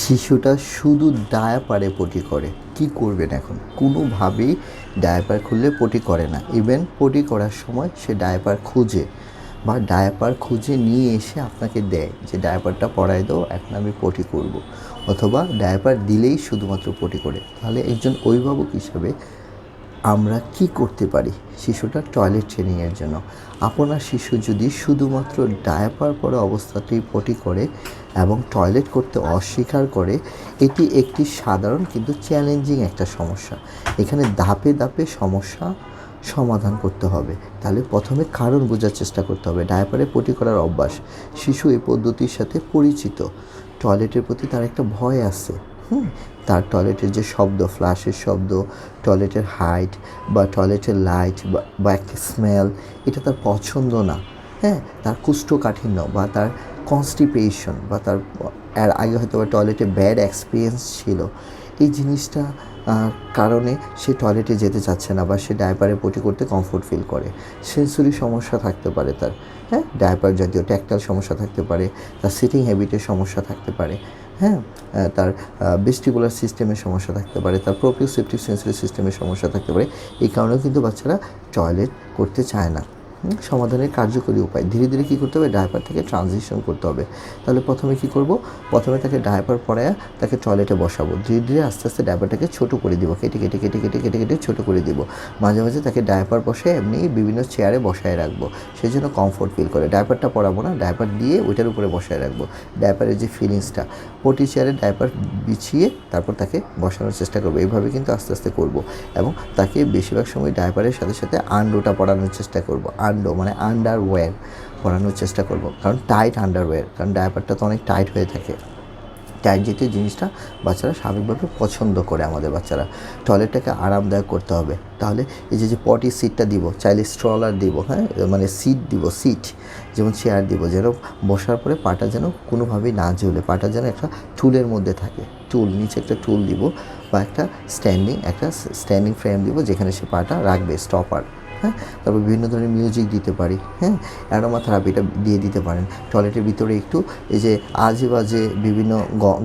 শিশুটা শুধু ডায়াপারে পটি করে। কি করবেন এখন? কোনোভাবেই ডায়াপার খুললে পটি করে না। ইভেন পটি করার সময় সে ডায়াপার খুঁজে বা ডায়াপার খুঁজে নিয়ে এসে আপনাকে দেয় যে ডায়াপারটা পড়ায় দাও, এখন আমি পটি করব। অথবা ডায়াপার দিলেই শুধুমাত্র পটি করে। তাহলে একজন অভিভাবক হিসাবে আমরা কি করতে পারি? শিশুটা টয়লেট ট্রেনিংয়ের জন্য। আপনার শিশু যদি শুধুমাত্র ডায়াপার পরা অবস্থাতেই পটি করে এবং টয়লেট করতে অস্বীকার করে, এটি একটি সাধারণ কিন্তু চ্যালেঞ্জিং একটা সমস্যা। এখানে ধাপে ধাপে সমস্যা সমাধান করতে হবে। তাহলে প্রথমে কারণ বোঝার চেষ্টা করতে হবে। ডায়াপারে পটি করার অভ্যাস। শিশু এই পদ্ধতির সাথে পরিচিত। টয়লেটের প্রতি তার একটা ভয় আছে। হুম, তার টয়লেটের যে শব্দ ফ্লাশের শব্দ টয়লেটের হাইট বা টয়লেটের লাইট বা একটা স্মেল এটা তার পছন্দ না। হ্যাঁ তার কুষ্ঠকাঠিন্য বা তার কনস্টিপেশন বা তার, এর আগে হয়তো বা টয়লেটে ব্যাড এক্সপিরিয়েন্স ছিল। এই জিনিসটা কারণে সে টয়লেটে যেতে চাচ্ছে না বা সে ডায়পারে পটি করতে কমফোর্ট ফিল করে। সেন্সরি সমস্যা থাকতে পারে তার। হ্যাঁ ডায়পার জাতীয় ট্যাক্টাল সমস্যা থাকতে পারে, তার সিটিং হ্যাবিটের সমস্যা থাকতে পারে। হ্যাঁ তার বেস্টিকুলার সিস্টেমের সমস্যা থাকতে পারে, তার প্রোপিওসেপটিভ সেন্সরি সিস্টেমের সমস্যা থাকতে পারে। এই কারণেও কিন্তু বাচ্চারা টয়লেট করতে চায় না। সমাধানের কার্যকরী উপায়। ধীরে ধীরে কী করতে হবে? ডায়াপার থেকে ট্রানজিশন করতে হবে। তাহলে প্রথমে কি করব? প্রথমে তাকে ডায়াপার পরায়া তাকে টয়লেটে বসাবো। ধীরে ধীরে আস্তে আস্তে ডায়াপারটাকে ছোটো করে দিব। কেটে কেটে কেটে কেটে কেটে কেটে ছোটো করে দিব। মাঝে মাঝে তাকে ডায়াপার বসে এমনি বিভিন্ন চেয়ারে বসায় রাখব। সেই জন্য কমফোর্ট ফিল করে। ডায়াপারটা পরাবো না ডায়াপার দিয়ে ওইটার উপরে বসায় রাখব। ডায়াপারের যে ফিলিংসটা পটি চেয়ারে ডায়াপার বিছিয়ে তারপর তাকে বসানোর চেষ্টা করব। এইভাবে কিন্তু আস্তে আস্তে করব এবং তাকে বেশিরভাগ সময় ডায়াপারের সাথে সাথে আন্ডোটা পরানোর চেষ্টা করব। আন্ডো মানে আন্ডারওয়্যার পরানোর চেষ্টা করব। কারণ টাইট আন্ডারওয়্যার কারণ ডায়াপারটা তো অনেক টাইট হয়ে থাকে। টাইট জাতীয় জিনিসটা বাচ্চারা স্বাভাবিকভাবে পছন্দ করে আমাদের বাচ্চারা। টয়লেটটাকে আরামদায়ক করতে হবে। তাহলে এই যে যে পটি সিটটা দিব, চাইলে স্ট্রলার দিব হ্যাঁ? মানে সিট দিব সিট যেমন চেয়ার দিব, যেন বসার পরে পাটা যেন কোনোভাবেই না ঝুলে, পাটা যেন একটা টুলের মধ্যে থাকে। টুল, নিচে একটা টুল দিব বা একটা স্ট্যান্ডিং একটা স্ট্যান্ডিং ফ্রেম দিব যেখানে সে পাটা রাখবে স্টপার হ্যাঁ? তারপর বিভিন্ন ধরনের মিউজিক দিতে পারি হ্যাঁ? অ্যারোমা থেরাপিটা দিয়ে দিতে পারেন। টয়লেটের ভিতরে একটু এই যে আজে বাজে বিভিন্ন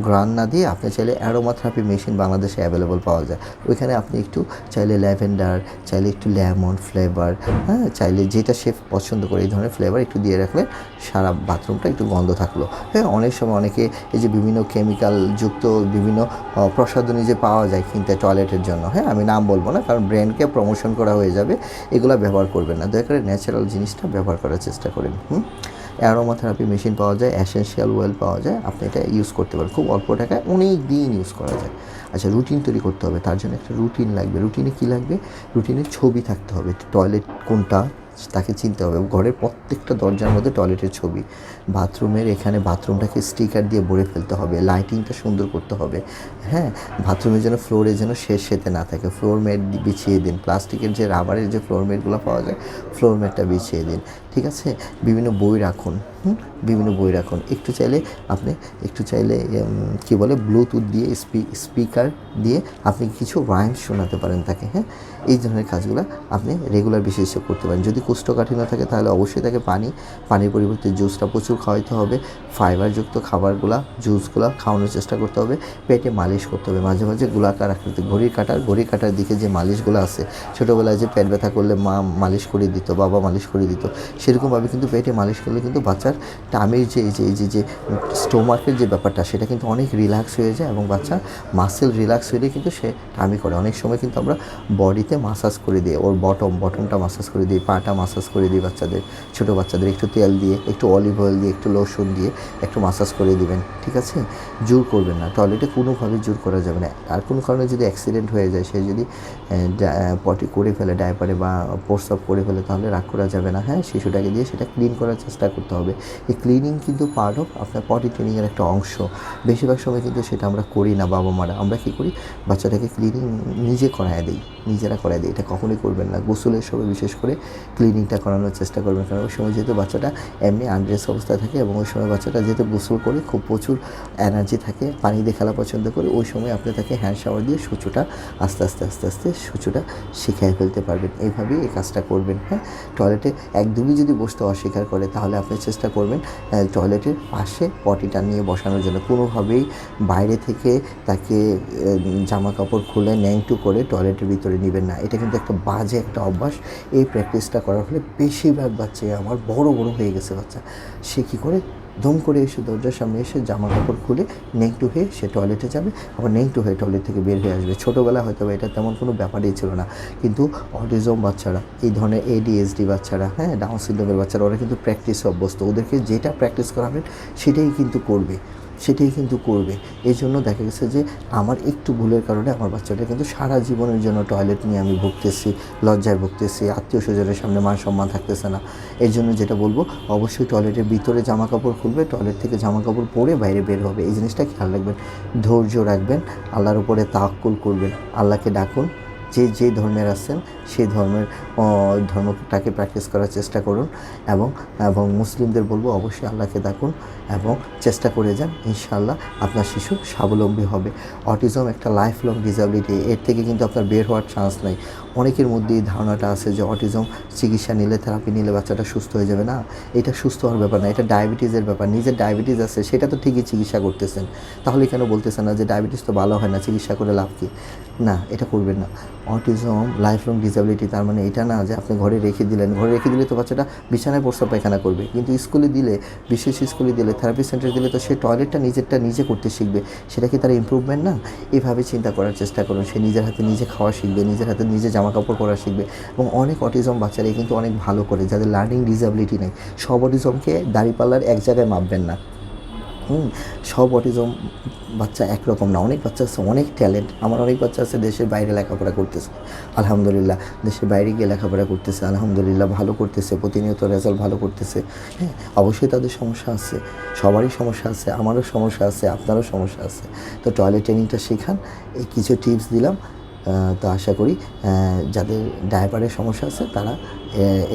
গ্রান না দিয়ে আপনি চাইলে অ্যারোমা থেরাপি মেশিন বাংলাদেশে অ্যাভেলেবল পাওয়া যায়। ওইখানে আপনি একটু চাইলে ল্যাভেন্ডার চাইলে একটু লেমন ফ্লেভার হ্যাঁ? চাইলে যেটা শেফ পছন্দ করে এই ধরনের ফ্লেভার একটু দিয়ে রাখলে সারা বাথরুমটা একটু গন্ধ থাকল হ্যাঁ? অনেক সময় অনেকে এই যে বিভিন্ন কেমিক্যাল যুক্ত বিভিন্ন প্রসাধনী যে পাওয়া যায় কিনতে টয়লেটের জন্য হ্যাঁ? আমি নাম বলব না, কারণ ব্র্যান্ডকে প্রমোশন করা হয়ে যাবে। এগুলো ব্যবহার করবেন না। দয়া করে ন্যাচারাল জিনিসটা ব্যবহার করার চেষ্টা করেন। হুম? অ্যারোমা থেরাপি মেশিন পাওয়া যায় অ্যাসেন্সিয়াল ওয়েল পাওয়া যায়। আপনি এটা ইউজ করতে পারেন। খুব অল্প টাকায় অনেক দিন ইউজ করা যায়। আচ্ছা রুটিন তৈরি করতে হবে। তার জন্য একটা রুটিন লাগবে। রুটিনে কী লাগবে? রুটিনের ছবি থাকতে হবে। টয়লেট কোনটা? তাকে চিনতে হবে। ঘরের প্রত্যেকটা দরজার মধ্যে টয়লেটের ছবি। বাথরুমের এখানে বাথরুমটাকে স্টিকার দিয়ে ভরে ফেলতে হবে। লাইটিংটা সুন্দর করতে হবে। হ্যাঁ বাথরুমের যেন ফ্লোরে যেন শেষ সেতে না থাকে। ফ্লোর ম্যাট বিছিয়ে দিন। প্লাস্টিকের যে রাবারের যে ফ্লোর ম্যাটগুলো পাওয়া যায়, ফ্লোর ম্যাটটা বিছিয়ে দিন। ঠিক আছে? বিভিন্ন বই রাখুন বিভিন্ন বই রাখুন। একটু চাইলে আপনি, একটু চাইলে কি বলে ব্লুটুথ দিয়ে স্পিকার দিয়ে আপনি কিছু রাইম শোনাতে পারেন তাকে হ্যাঁ? এই ধরনের কাজগুলো আপনি রেগুলার বিশেষ করতে পারেন। যদি কোষ্ঠকাঠিন্য থাকে তাহলে অবশ্যই তাকে পানি, পানির পরিবর্তে জুসটা প্রচুর খাওয়াইতে হবে। ফাইবারযুক্ত খাবারগুলা জুসগুলা খাওয়ানোর চেষ্টা করতে হবে। পেটে মালিশ করতে হবে। মাঝে মাঝে গোলাকার আকৃতি ঘড়ির কাটার ঘড়ির কাটার দিকে যে মালিশগুলো আছে, ছোটোবেলায় যে পেট ব্যথা করলে মা মালিশ করে দিত, বাবা মালিশ করে দিত সেরকমভাবে কিন্তু পেটে মালিশ করলে কিন্তু বাচ্চার টামির যে যে যে যে স্টোমাকের যে ব্যাপারটা, সেটা কিন্তু অনেক রিল্যাক্স হয়ে যায় এবং বাচ্চা মাসেল রিল্যাক্স হয়ে কিন্তু সে টামি করে। অনেক সময় কিন্তু আমরা বডিতে মাসাজ করে দিই, ওর বটম বটমটা মাসাজ করে দিই, পাটা মাসাজ করে দিই বাচ্চাদের, ছোটো বাচ্চাদের, একটু তেল দিয়ে, একটু অলিভ অয়েল দিয়ে, একটু লোশন দিয়ে একটু মাসাজ করে দিবেন, ঠিক আছে? জোর করবেন না টয়লেটে কোনোভাবে জোর করা যাবে না। আর কোনো কারণে যদি অ্যাক্সিডেন্ট হয়ে যায়, সে যদি পটি করে ফেলে ডায়পারে বা প্রস্রাব করে ফেলে, তাহলে রাগ করা যাবে না হ্যাঁ? শিশুটাকে দিয়ে সেটা ক্লিন করার চেষ্টা করতে হবে। এই ক্লিনিং কিন্তু পার্ট অফ আপনার পটি ট্রেনিংয়ের একটা অংশ। বেশিরভাগ সময় কিন্তু সেটা আমরা করি না বাবা মারা। আমরা কী করি? বাচ্চাটাকে ক্লিনিং নিজে করায় দিই। নিজেরা করায় দিই। এটা কখনোই করবেন না। গোসলের সময় বিশেষ করে ক্লিনিংটা করানোর চেষ্টা করবেন। কারণ ওই সময় যেহেতু বাচ্চাটা এমনি আনড্রেস অবস্থায় থাকে এবং ওই সময় বাচ্চাটা যেহেতু গোসল করে খুব প্রচুর এনার্জি থাকে, পানি দিয়ে খেলা পছন্দ করে, ওই সময় আপনি তাকে হ্যান্ড শাওয়ার দিয়ে সূচুটা আস্তে আস্তে আস্তে আস্তে সূচুটা শিখিয়ে ফেলতে পারবেন। এইভাবেই এই কাজটা করবেন। হ্যাঁ? টয়লেটে একদমই যদি বসতে অস্বীকার করে, তাহলে আপনি চেষ্টা করবেন টয়লেটের পাশে পটিটা নিয়ে বসানোর জন্য। কোনোভাবেই বাইরে থেকে তাকে জামা কাপড় খুলে ন্যাংটু করে টয়লেটের ভিতরে নেবেন না। এটা কিন্তু একটা বাজে একটা অভ্যাস। এই প্র্যাকটিসটা করার ফলে বেশিরভাগ বাচ্চাই আমার বড় বড় হয়ে গেছে বাচ্চা। সে কী করে দম করে এসে দরজার সামনে এসে জামা কাপড় খুলে নেংটু হয়ে সে টয়লেটে যাবে। আবার নেংটু হয়ে টয়লেট থেকে বের হয়ে আসবে। ছোটোবেলা হয়তো এটা তেমন কোনো ব্যাপারই ছিল না। কিন্তু অটিজম বাচ্চারা, এই ধরনের এডিএসডি বাচ্চারা হ্যাঁ ডাউন সিন্ড্রোমের বাচ্চারা, ওরা কিন্তু প্র্যাকটিস অভ্যস্ত। ওদেরকে যেটা প্র্যাকটিস করাবেন সেটাই কিন্তু করবে। সেটাই কিন্তু করবে। এই জন্য দেখা গেছে যে আমার একটু ভুলের কারণে আমার বাচ্চাটা কিন্তু সারা জীবনের জন্য টয়লেট নিয়ে আমি ভুগতেছি, লজ্জায় ভুগতেছি আত্মীয় স্বজনের সামনে মান সম্মান থাকতেছে না। এই জন্য যেটা বলব, অবশ্যই টয়লেটের ভিতরে জামা কাপড় খুলবে টয়লেট থেকে জামা কাপড় পরে বাইরে বের হবে। এই জিনিসটা খেয়াল রাখবেন, ধৈর্য রাখবেন, আল্লাহর উপরে তাক্কুল করবেন। আল্লাহকে ডাকুন যে যে ধর্মের আছেন, সেই ধর্মের ধর্মটাকে প্র্যাকটিস করার চেষ্টা করুন এবং এবং মুসলিমদের বলব অবশ্যই আল্লাহকে ডাকুন এবং চেষ্টা করে যান, ইনশাআল্লাহ আপনার শিশু স্বাবলম্বী হবে। অটিজম একটা লাইফ লং ডিসাবিলিটি এর থেকে কিন্তু আপনার বের হওয়ার চান্স নেই। অনেকের মধ্যে এই ধারণাটা আছে যে অটিজম চিকিৎসা নিলে থেরাপি নিলে বাচ্চাটা সুস্থ হয়ে যাবে না। এটা সুস্থ হওয়ার ব্যাপার না, এটা ডায়াবেটিসের ব্যাপার। নিজের ডায়াবেটিস আছে, সেটা তো ঠিকই চিকিৎসা করতেছেন। তাহলে কেন বলতেছেন না যে ডায়াবেটিস তো ভালো হয় না, চিকিৎসা করে লাভ কি? না, এটা করবেন না। অটিজম লাইফ লং ডিসাবিলিটি তার মানে এটা না যে আপনি ঘরে রেখে দিলেন। ঘরে রেখে দিলে তো বাচ্চাটা বিছানায় প্রস্রাব পায়খানা করবে। কিন্তু স্কুলে দিলে, বিশেষ স্কুলে দিলে থেরাপি সেন্টারে দিলে তো সে টয়লেটটা নিজেরটা নিজে করতে শিখবে। সেটা কি তার ইম্প্রুভমেন্ট না এভাবে চিন্তা করার চেষ্টা করুন। সে নিজের হাতে নিজে খাওয়া শিখবে, নিজের হাতে নিজে জামা কাপড় পরা শিখবে এবং অনেক অটিজম বাচ্চারাই কিন্তু অনেক ভালো করে, যাদের লার্নিং ডিসাবিলিটি নেই। সব অটিজমকে দাঁড়িপাল্লার এক জায়গায় মাপবেন না। হুম, সব অটিজম বাচ্চা একরকম না, অনেক বাচ্চা আছে, অনেক ট্যালেন্ট আমার অনেক বাচ্চা আছে, দেশের বাইরে লেখাপড়া করতেছে। আলহামদুলিল্লাহ, দেশের বাইরে গিয়ে লেখাপড়া করতেছে, আলহামদুলিল্লাহ ভালো করতেছে, প্রতিনিয়ত রেজাল্ট ভালো করতেছে। হ্যাঁ অবশ্যই তাদের সমস্যা আছে, সবারই সমস্যা আছে, আমারও সমস্যা আছে, আপনারও সমস্যা আছে। তো টয়লেট ট্রেনিংটা শেখান, এই কিছু টিপস দিলাম। তো আশা করি যাদের ডায়াপারের সমস্যা আছে, তারা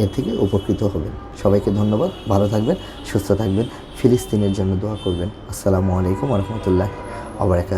এর থেকে উপকৃত হবেন। সবাইকে ধন্যবাদ, ভালো থাকবেন, সুস্থ থাকবেন, ফিলিস্তিনের জন্য দোয়া করবেন। আসসালামু আলাইকুম রহমতুল্লাহ। একা